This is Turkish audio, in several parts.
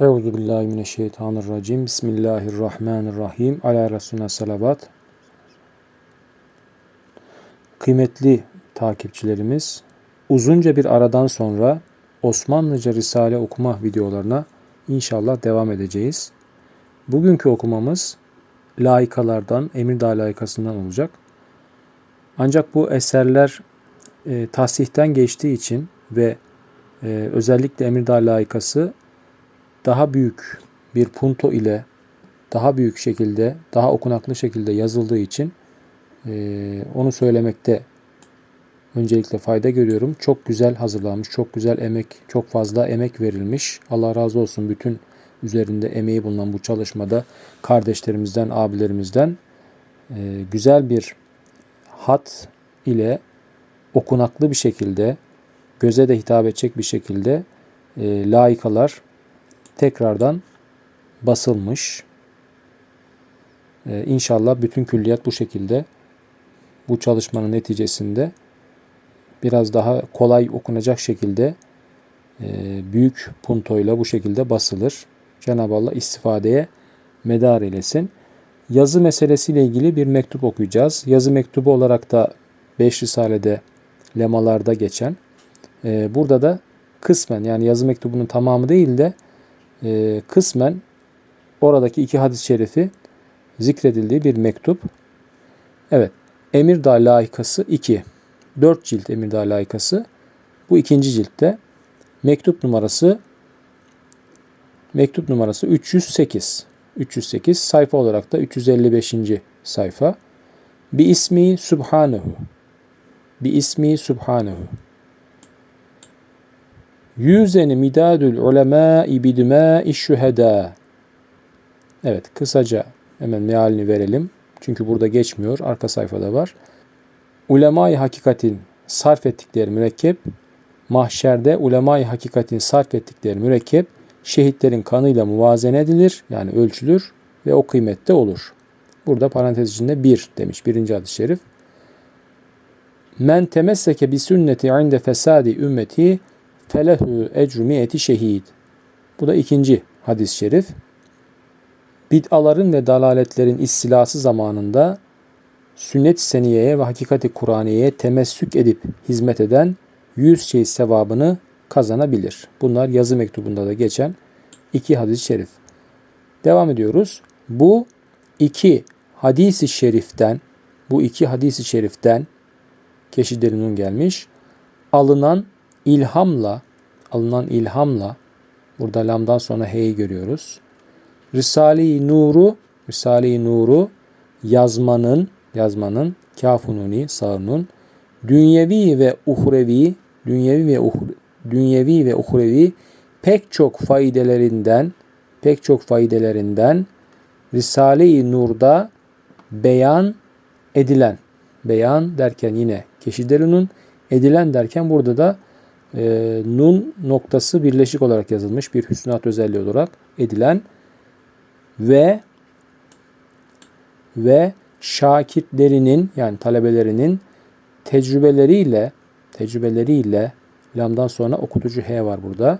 Euzu billahi mineşşeytanirracim. Bismillahirrahmanirrahim. Ala Resulüne salavat. Kıymetli takipçilerimiz, uzunca bir aradan sonra Osmanlıca Risale okuma videolarına inşallah devam edeceğiz. Bugünkü okumamız laikalardan, Emirdağ laikasından olacak. Ancak bu eserler e, tasihten geçtiği için ve e, özellikle Emirdağ laikası daha büyük bir punto ile daha büyük şekilde, daha okunaklı şekilde yazıldığı için e, onu söylemekte öncelikle fayda görüyorum. Çok güzel hazırlanmış, çok güzel emek, çok fazla emek verilmiş. Allah razı olsun bütün üzerinde emeği bulunan bu çalışmada kardeşlerimizden, abilerimizden e, güzel bir hat ile okunaklı bir şekilde, göze de hitap edecek bir şekilde e, laikalar tekrardan basılmış. Ee, inşallah bütün külliyat bu şekilde bu çalışmanın neticesinde biraz daha kolay okunacak şekilde e, büyük puntoyla bu şekilde basılır. Cenab-ı Allah istifadeye medar eylesin. Yazı meselesiyle ilgili bir mektup okuyacağız. Yazı mektubu olarak da 5 Risale'de lemalarda geçen. E, burada da kısmen yani yazı mektubunun tamamı değil de e, kısmen oradaki iki hadis-i şerifi zikredildiği bir mektup. Evet. Emirdağ layıkası 2. 4 cilt Emirdağ layıkası. Bu ikinci ciltte. Mektup numarası mektup numarası 308. 308 sayfa olarak da 355. sayfa. Bi ismi Subhanehu. Bi ismi Subhanehu. Yüzeni midadül ulemâi bidmâi şühedâ. Evet kısaca hemen mealini verelim. Çünkü burada geçmiyor. Arka sayfada var. Ulemâi hakikatin sarf ettikleri mürekkep, mahşerde ulemâi hakikatin sarf ettikleri mürekkep, şehitlerin kanıyla muvazene edilir. Yani ölçülür ve o kıymette olur. Burada parantez içinde bir demiş. Birinci hadis-i şerif. Men temesseke bi sünneti inde fesadi ümmeti felehu ecru miyeti şehid. Bu da ikinci hadis-i şerif. Bid'aların ve dalaletlerin istilası zamanında sünnet-i seniyeye ve hakikati Kur'aniye'ye temessük edip hizmet eden yüz şey sevabını kazanabilir. Bunlar yazı mektubunda da geçen iki hadis-i şerif. Devam ediyoruz. Bu iki hadis-i şeriften bu iki hadis-i şeriften Keşidelun'un gelmiş alınan ilhamla alınan ilhamla burada lamdan sonra he'yi görüyoruz. Risale-i Nur'u Risale-i Nur'u yazmanın yazmanın kafununi sağının dünyevi ve uhrevi dünyevi ve uhre, dünyevi ve uhrevi pek çok faydelerinden pek çok faydelerinden Risale-i Nur'da beyan edilen beyan derken yine Keşidelun'un edilen derken burada da e, nun noktası birleşik olarak yazılmış bir hüsnat özelliği olarak edilen ve ve şakirtlerinin yani talebelerinin tecrübeleriyle tecrübeleriyle lamdan sonra okutucu h var burada.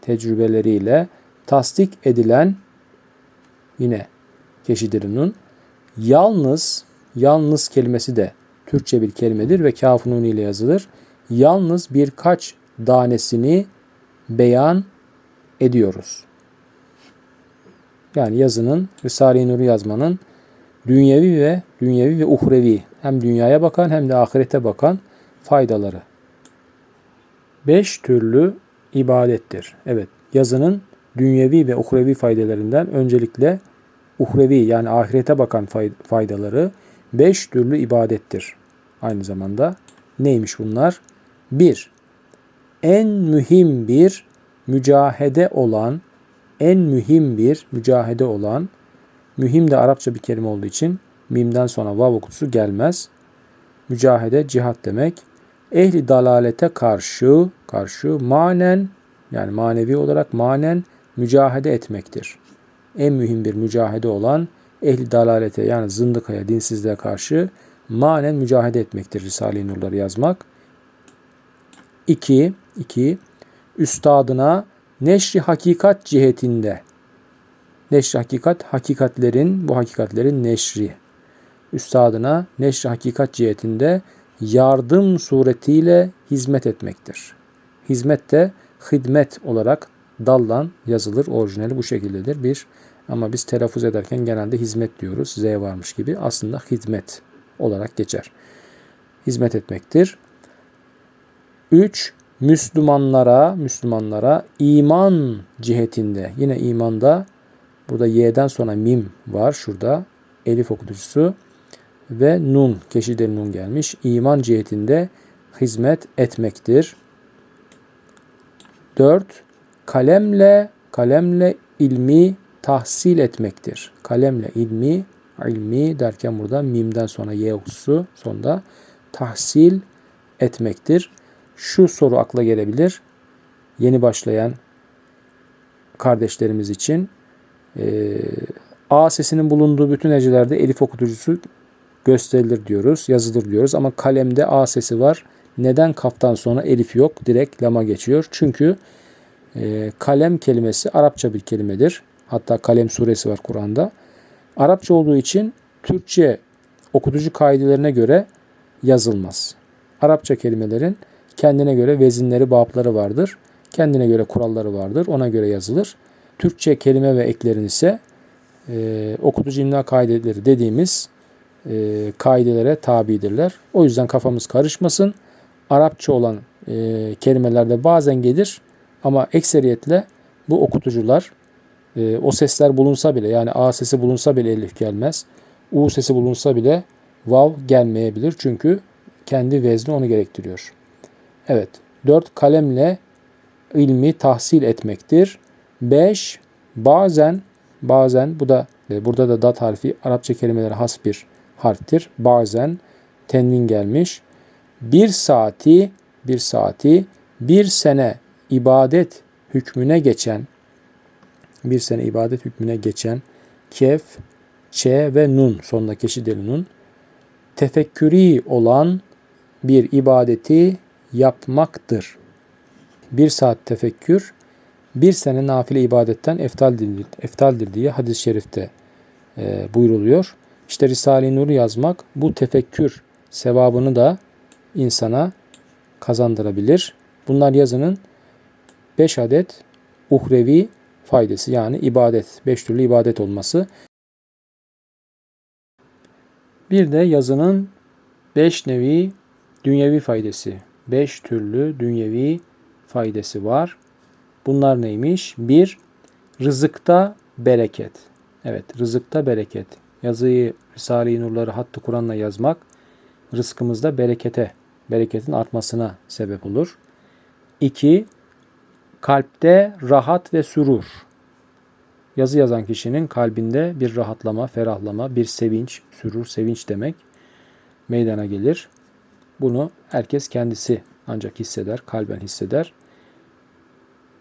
Tecrübeleriyle tasdik edilen yine Keşidir'in yalnız yalnız kelimesi de Türkçe bir kelimedir ve kafnun ile yazılır. Yalnız birkaç danesini beyan ediyoruz. Yani yazının, Risale-i Nur'u yazmanın dünyevi ve dünyevi ve uhrevi hem dünyaya bakan hem de ahirete bakan faydaları. Beş türlü ibadettir. Evet, yazının dünyevi ve uhrevi faydalarından öncelikle uhrevi yani ahirete bakan faydaları beş türlü ibadettir. Aynı zamanda neymiş bunlar? Bir, en mühim bir mücahede olan, en mühim bir mücahede olan, mühim de Arapça bir kelime olduğu için mimden sonra vav okutusu gelmez. Mücahede cihat demek. Ehli dalalete karşı, karşı manen yani manevi olarak manen mücahede etmektir. En mühim bir mücahede olan ehli dalalete yani zındıkaya, dinsizliğe karşı manen mücahede etmektir Risale-i Nur'ları yazmak. 2. 2. Üstadına neşri hakikat cihetinde neşri hakikat hakikatlerin bu hakikatlerin neşri üstadına neşri hakikat cihetinde yardım suretiyle hizmet etmektir. Hizmet de hidmet olarak dallan yazılır. Orijinali bu şekildedir. Bir ama biz telaffuz ederken genelde hizmet diyoruz. Z varmış gibi. Aslında hizmet olarak geçer. Hizmet etmektir. 3. Müslümanlara, Müslümanlara iman cihetinde. Yine imanda burada y'den sonra mim var şurada. Elif okutucusu ve nun, keşide nun gelmiş. İman cihetinde hizmet etmektir. 4. Kalemle kalemle ilmi tahsil etmektir. Kalemle ilmi ilmi derken burada mimden sonra y okusu sonunda tahsil etmektir. Şu soru akla gelebilir. Yeni başlayan kardeşlerimiz için e, A sesinin bulunduğu bütün hecelerde elif okutucusu gösterilir diyoruz, yazılır diyoruz ama kalemde A sesi var. Neden kaftan sonra elif yok? Direkt lama geçiyor. Çünkü e, kalem kelimesi Arapça bir kelimedir. Hatta kalem suresi var Kur'an'da. Arapça olduğu için Türkçe okutucu kaidelerine göre yazılmaz. Arapça kelimelerin kendine göre vezinleri, babları vardır. Kendine göre kuralları vardır. Ona göre yazılır. Türkçe kelime ve eklerin ise e, okutucu imla kaideleri dediğimiz e, kaidelere tabidirler. O yüzden kafamız karışmasın. Arapça olan e, kelimelerde bazen gelir ama ekseriyetle bu okutucular e, o sesler bulunsa bile yani A sesi bulunsa bile elif gelmez. U sesi bulunsa bile vav gelmeyebilir. Çünkü kendi vezni onu gerektiriyor. Evet. 4 kalemle ilmi tahsil etmektir. 5 bazen bazen bu da e, burada da dat harfi Arapça kelimelere has bir harftir. Bazen tenvin gelmiş. Bir saati bir saati bir sene ibadet hükmüne geçen bir sene ibadet hükmüne geçen kef, ç ve nun sonundaki şiddeli nun tefekkürü olan bir ibadeti yapmaktır. Bir saat tefekkür bir sene nafile ibadetten eftaldir, eftaldir diye hadis-i şerifte e, buyruluyor. İşte Risale-i Nur yazmak bu tefekkür sevabını da insana kazandırabilir. Bunlar yazının 5 adet uhrevi faydası yani ibadet, 5 türlü ibadet olması. Bir de yazının 5 nevi dünyevi faydası. 5 türlü dünyevi faydası var. Bunlar neymiş? 1. Rızıkta bereket. Evet, rızıkta bereket. Yazıyı, Risale-i Nurları hattı Kur'an'la yazmak rızkımızda berekete, bereketin artmasına sebep olur. 2. Kalpte rahat ve surur. Yazı yazan kişinin kalbinde bir rahatlama, ferahlama, bir sevinç, sürur, sevinç demek meydana gelir. Bunu herkes kendisi ancak hisseder, kalben hisseder.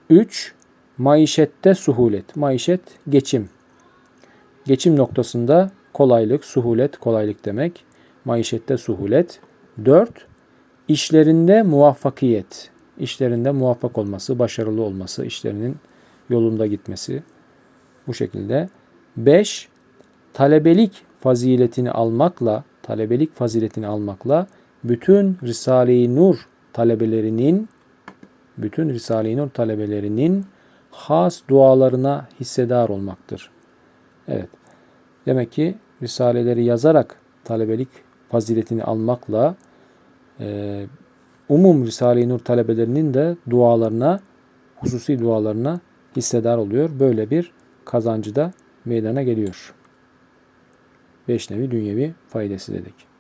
3. Maişette suhulet. Maişet geçim. Geçim noktasında kolaylık, suhulet, kolaylık demek. Maişette suhulet. 4. İşlerinde muvaffakiyet. İşlerinde muvaffak olması, başarılı olması, işlerinin yolunda gitmesi. Bu şekilde. 5. Talebelik faziletini almakla, talebelik faziletini almakla bütün Risale-i Nur talebelerinin bütün Risale-i Nur talebelerinin has dualarına hissedar olmaktır. Evet. Demek ki risaleleri yazarak talebelik faziletini almakla e, umum Risale-i Nur talebelerinin de dualarına, hususi dualarına hissedar oluyor. Böyle bir kazancı da meydana geliyor. Beş nevi dünyevi faydası dedik.